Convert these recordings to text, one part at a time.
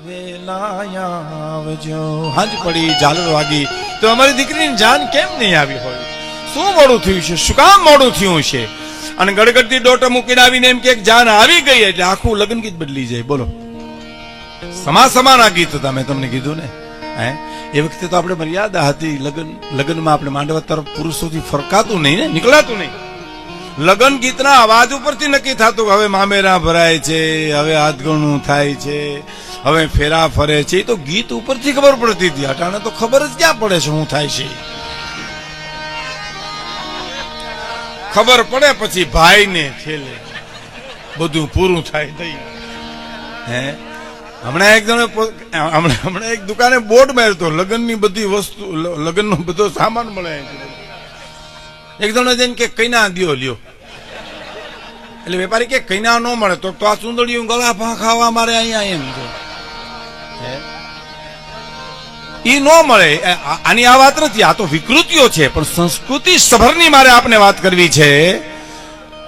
આવજો હાજ પડી, ઝાલર વાગી. તો અમારી દીકરીની જાન કેમ નહીં આવી હોય? શું મોડું થયું છે? શું કામ મોડું થયું છે? અને ગડગડતી ડોટો મૂકીને આવીને એમ કે જાન આવી ગઈ એટલે આખું લગ્ન ગીત બદલી જાય. બોલો. સમા સમાના ગીત હતા મેં તમને કીધું ને? હે? એ વખતે તો આપણે મર્યાદા હતી. લગ્ન, લગ્નમાં આપણે માંડવા તરફ પુરુષોથી ફરકાતું નહીં ને? નીકળાતું નહીં. લગ્ન ગીતના અવાજ ઉપરથી નક્કી થતું હવે મામેરા ભરાય છે, હવે હાથગણું થાય છે, હવે ફેરા ફરે છે. તો ગીત ઉપરથી ખબર પડતી હતી. અટાણે તો ખબર જ ક્યાં પડે છે શું થાય છે? ખબર પડે પછી ભાઈને છેલ્લે. બધું પૂરું થાય થઈ હે? હમણાં એક જણે હમણાં હમણાં એક દુકાને બોર્ડ માર્યો હતો. લગ્નની બધી વસ્તુ લગ્નનો બધો સામાન મળે એક જણે જઈને કે કઈના દ્યો લ્યો. એટલે વેપારી કે કઈના ન મળે તો આ સુંદરીયું ગળા ખાવા મારે અહીંયા એમ છે એ ન મળે. આની આ વાત નથી. આ તો વિકૃતિઓ છે, પણ સંસ્કૃતિ સભરની મારે આપને વાત કરવી છે.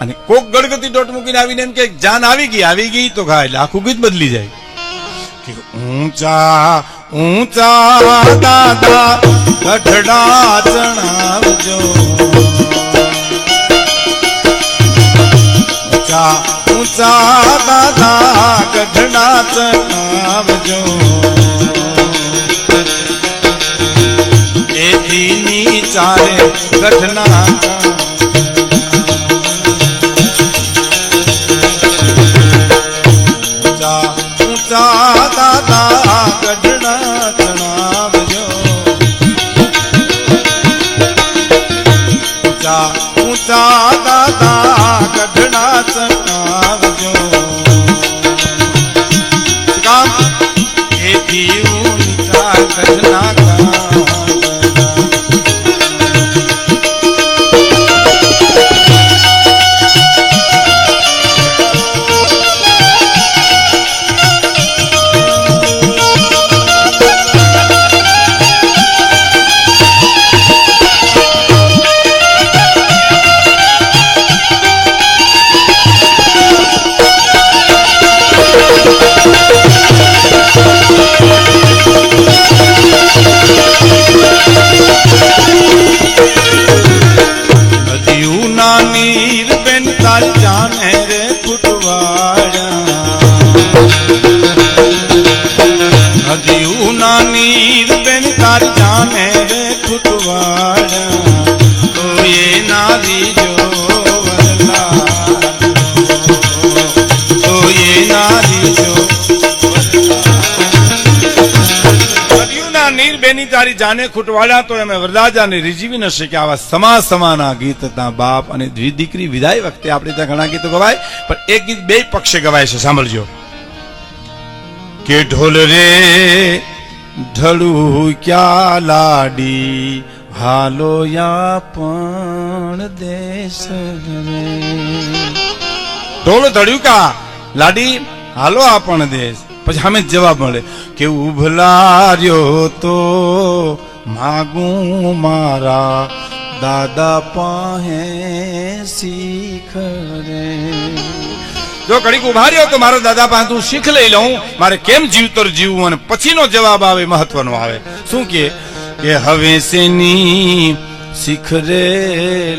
અને કોક ગડગતી ડોટ મૂકીને આવીને એમ કે જાન આવી ગઈ આવી ગઈ તો ખા, એટલે આખું ગીત બદલી જાય. ઊંચા ઊંચા દાદા, ગઢડા ચણાવજો ઊંચા ઊંચા દાદા ગઢડા ચણાવજો એ દીની ચારે ઊંચા સમા સમાના ગીત બાપ અને દીકરી વિદાય વખતે આપણે ત્યાં ઘણા ગીતો ગવાય, પણ એક ગીત બે પક્ષે ગવાય છે, સાંભળજો. કે ઢોલ રે, ઢળું ક્યાં લાડી હાલો યા પણ દેશ રે. ઢોલ ધડ્યું કા લાડી, હાલો આપણ દેશ. પછી સામે જવાબ મળે, કે ઉભલાર્યો તો માગું મારા દાદા પાહે શીખ રે. જો કડીક ઊભા રહ્યો તો મારા દાદા પાસે તું શીખ લઈ લઉં, મારે કેમ જીવતર જીવવું? અને પછીનો જવાબ આવે, મહત્વનો આવે. શું કે? કે હવે સેની શીખ રે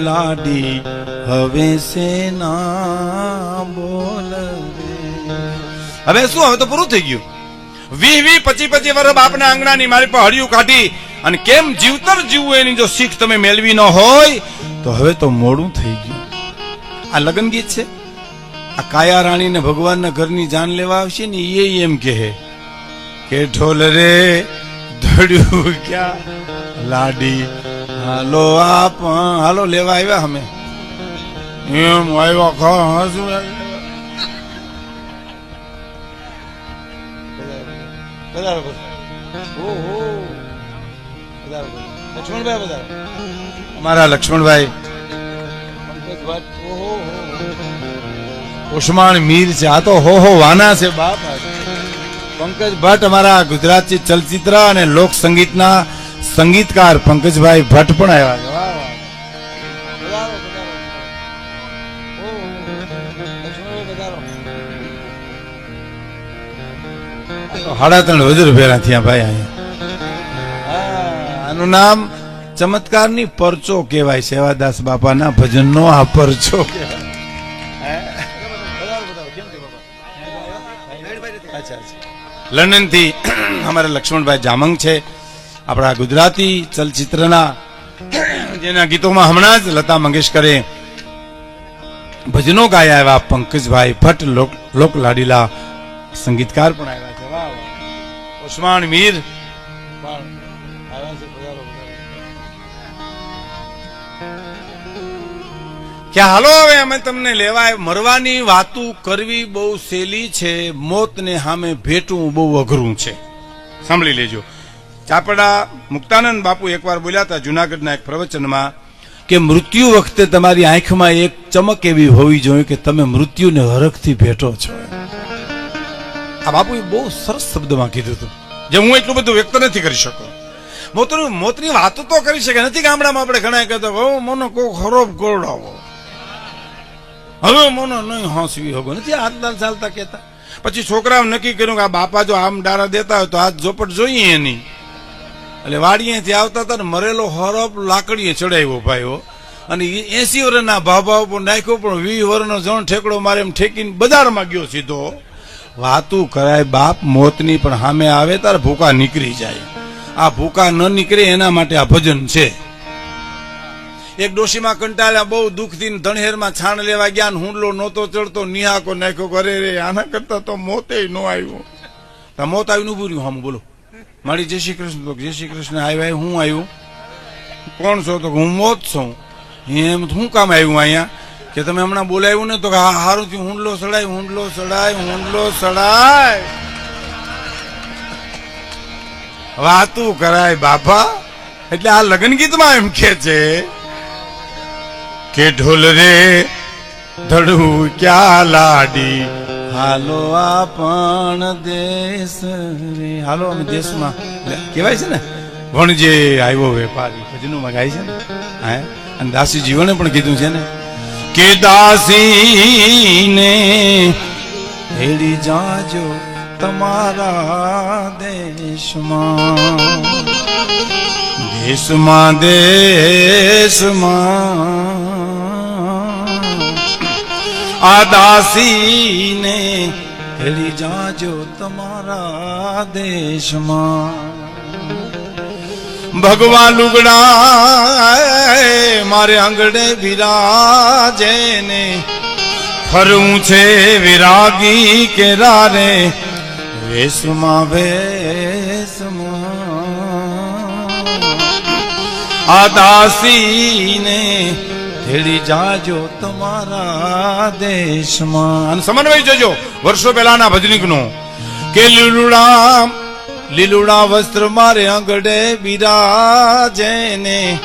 લાડી? હવે સેના બોલ હવે શું? હવે તો પૂરું થઈ ગયું. વી વી પચી પચી વર્ષ બાપના આંગણાની મારી પર હળિયું કાઢી અને કેમ જીવતર જીવવું એની જો શીખ તમે મેળવી ન હોય, તો હવે તો મોડું થઈ ગયું. આ લગ્ન ગીત છે? આ કાયા રાણીને ભગવાનના ઘરની જાન લેવા આવશે ને એ એમ કહે કે ઢોલ રે ધડ્યું ક્યાં? લાડી. હાલો આપ હાલો લેવા આવ્યા અમે. એમ આવ્યા ખા શું. લક્ષ્મણભાઈ અમારા. ઉસ્માન મીર છે. આ તો હો હો વાના છે બાપ. પંકજ ભટ્ટ અમારા ગુજરાતી ચલચિત્ર અને લોક સંગીતના સંગીતકાર પંકજભાઈ ભટ્ટ પણ આવ્યા છે. સાડા ત્રણ વજર ભેરા થયા ભાઈ અહીંયા. આનું નામ ચમત્કારની પરચો કહેવાય, સેવાદાસ બાપાના ભજનનો આ પરચો કહેવાય. લંડનથી અમારા લક્ષ્મણભાઈ જામંગ છે આપણા ગુજરાતી ચલચિત્રના જેના ગીતોમાં હમણાં જ લતા મંગેશકરે ભજનો ગાયા એવા પંકજભાઈ ભટ્ટ, લોક લાડીલા સંગીતકાર પણ આવ્યા છે વાહ. મીર કે હાલો, હવે અમે તમને લેવાય. મરવાની વાતું કરવી બહુ સહેલી છે. મોતને સામે ભેટવું બહુ અઘરું છે. સાંભળી લેજો. ચાપડા મુક્તાનંદ બાપુ એકવાર બોલ્યા હતા જુનાગઢના એક પ્રવચનમાં કે, મૃત્યુ વખતે તમારી આંખમાં એક ચમક એવી હોવી જોઈએ કે તમે મૃત્યુને હરખથી ભેટો છો. આ બાપુએ બહુ સરસ શબ્દમાં કીધું હતું. જે હું એટલું બધું વ્યક્ત નથી કરી શકતો. મોતનું, મોતની વાતો તો કરી શકે. નથી ગામડામાં આપણે ઘણા કહેતા હો મોનો કો ખરોબ ગોળાવો હવે મોનો નહીં હાંસવી હોગો નથી હાથદાર ચાલતા કહેતા. પછી છોકરાઓ નક્કી કર્યું કે આ બાપા જો આમ ડારા દેતા હોય તો હાથ ઝોપટ જોઈએ એની. એટલે વાડીએથી આવતા હતા ને મરેલો હરફ લાકડીએ ચડાવ્યો ભાઈઓ અને એસી વર્ષના ભાવ પણ નાખ્યો પણ વીસ વર્ષનો જણ ઠેકડો મારે એમ ઠેકીને બજારમાં ગયો સીધો. વાતું કરાય બાપ મોતની પણ સામે આવે તાર ભૂકા નીકળી જાય. આ ભૂકા ન નીકળે એના માટે આ ભજન છે. એક ડોશીમાં કંટાળ્યા, બહુ દુઃખથી ધણહેરમાં છાણ લેવા ગયા હુંડલો નહોતો ચડતો, નિહાકો નાખ્યો, ઘરે રે, આના કરતા તો મોતે ન આવ્યું. તો મોત આવીને ઉભું રહ્યું, હમ બોલો. મારી જય શ્રી કૃષ્ણ. તો જય શ્રી કૃષ્ણ આવ્યા હું આવ્યું. કોણ છો? તો હું મોત છું. એમ શું કામ આવ્યું અહીંયા? કે તમે હમણાં બોલાવ્યું ને, તો કે હા થયું, હુંડલો સડાય હુંડલો સડાય હુંડલો સડાય. વાતું કરાય બાપા. એટલે આ લગ્ન ગીતમાં એમ કે છે? કે ઢોલ રે, ધડું ક્યાં લાડી? હાલો આપણ દેશ રે, હાલો અમે દેશમાં કહેવાય છે ને, વણજે આવ્યો વેપારી ભજનમાં ગાય છે ને, હા, અને દાસી જીવને પણ કીધું છે ને, કે દાસીને હેડી જાજો તમારા દેશમાં દેશમાં દેશમાં. આ દાસીને હેળી જાજો તમારા દેશમાં ભગવાન લુગડા મારે આંગણે બિરાજે ને ફરવું છે વિરાગી કેરા રે વેશમાં વેશમાં આ દાસીને હેડી જાજો તમારા દેશમાં. અને સમન્વય જોજો, વર્ષો પહેલાના ભજનિકનું. કે લીલુડા લીલુડા વસ્ત્ર મારે આંગળે બિરાજે ને.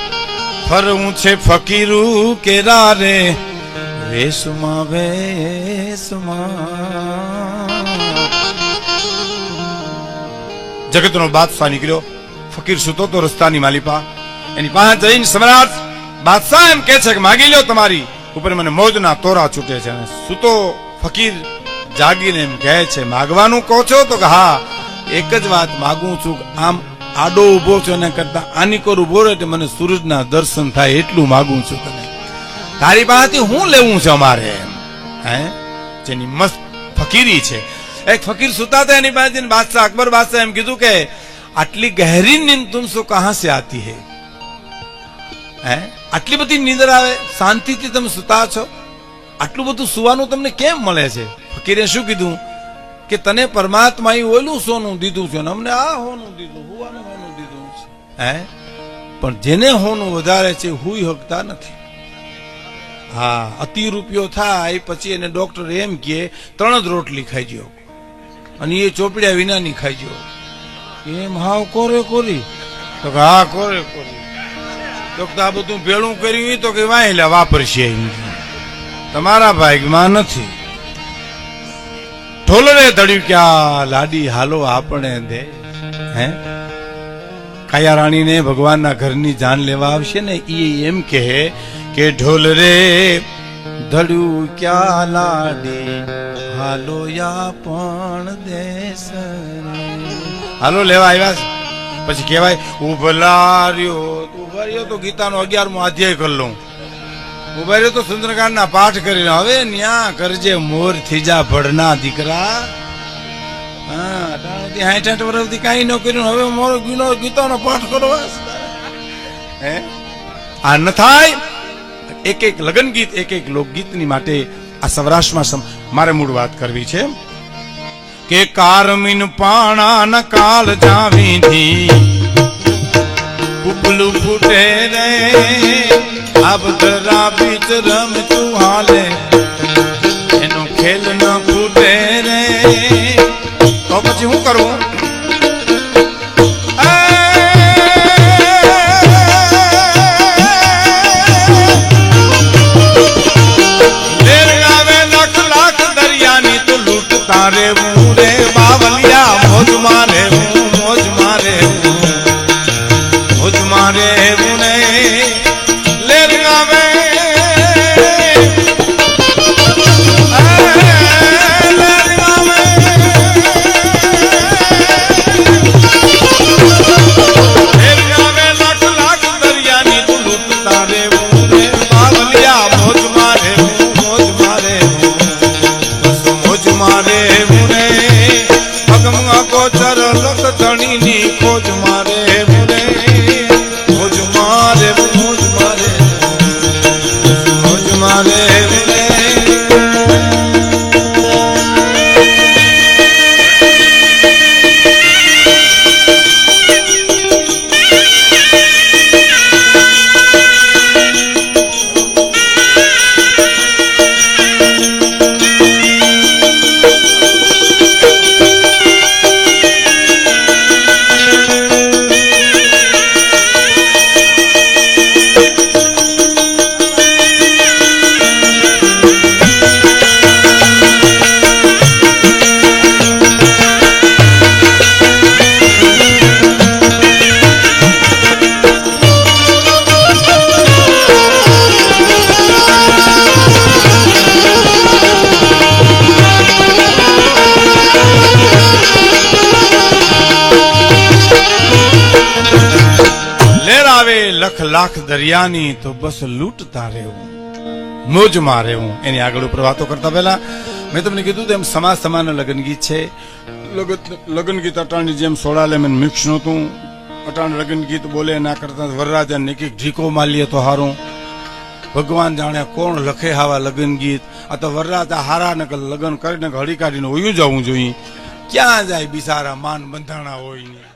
ફરવું છે ફકીરું કેરા રે વેશમાં વેશમાં. જગતનો બાદશાહ નીકળ્યો. ફકીર સુતો તો રસ્તાની માલિપા. એની પાસે જઈને સમ્રાટ બાદશાહ એમ કે છે કે માગી લ્યો તમારી ઉપર મને મોજના તોરા છૂટે છે અને સુતો ફકીર જાગીને એમ કહે છે, માગવાનું કહો છો તો કે હા, એક જ વાત માગું છું આમ આડો ઊભો છો એના કરતા આની કોર ઊભો રહે મને સૂરજના દર્શન થાય એટલું માગું છું તને. તારી પાસેથી હું લેવું છે અમારે એમ. હે? જેની મસ્ત ફકીરી છે. એક ફકીર સુતા હતા એની પાસે બાદશાહ અકબર બાદશાહ એમ કીધું કે, આટલી ગહેરી નીંદ તુમસો કહા સે આતી હે? હે? આટલી બધી નીંદર આવે, શાંતિથી તમે સુતા છો? આટલું બધું સુવાનું તમને કેમ મળે છે? ફકીરે શું કીધું? કે તને પરમાત્માએ ઓલું સોનું દીધું છે અમને આ હોનું દીધું હોવાનું હોનું દીધું છે. હે? પણ જેને હોનું વધારે છે હુઈ હકતા નથી. હા અતિ રૂપિયો થાય પછી એને ડોક્ટર એમ કે ત્રણ જ રોટલી ખાઈજો અને એ ચોપડ્યા વિનાની ખાઈજો એમ હાવ કોરે કોરી. તો હા, કોરે કોરી. તો આ બધું ભેળું કર્યું તો કે વાહેલા વાપરશે તમારા ભાગમાં નથી. ઢોલરે ધડ્યું ક્યાં લાડી હાલો આપણે દે. હે? કાયા રાણીને ભગવાનના ઘરની જાન લેવા આવશે ને એ એમ કહે કે ઢોલ રે ધડ્યું ક્યાં લાડી હાલો યા પણ દેશ હાલો, લેવા આવ્યા પછી કહેવાય ઉભલા રહ્યો ઊભા રહ્યો તો ગીતાનો અગિયારમો અધ્યાય કરી લઉં. ઊભા તો સુંદરકાંડના પાઠ કરીને હવે ન્યા કરજે મોર થીજા ભડના દીકરા. કાંઈ ન કર્યું. હવે મોરો ગીતાનો પાઠ કરવા હે? આ ન થાય. એક એક લગન ગીત, એક એક લોકગીતની માટે આ સૌરાષ્ટ્રમાં મારે મૂળ વાત કરવી છે કે કારમીન પાણા ન કાલ જાવીથી ઉપલું ફૂટે રે. આબધરા બીચ રમતું દરિયાની તો બસ લૂંટતા રહેવું મોજમાં રહેવું. એની આગળ ઉપર વાતો કરતા પહેલા મેં તમને કીધું તેમ સમાજ સમાન લગ્ન ગીત છે. લગ્ન ગીત અટાણની જેમ સોળા લેમન મિક્સ નહોતું. અટાણ લગ્ન ગીત બોલે ના કરતા વરરાજા ને એક એક ઢીકો માલીએ તો હારું. ભગવાન જાણે કોણ લખે હાવા લગ્ન ગીત. આ તો વરરાજા હારા ને લગ્ન કરીને હળી કાઢીને હોયું જવું જોઈએ. ક્યાં જાય બિસારા માન બંધાણા હોય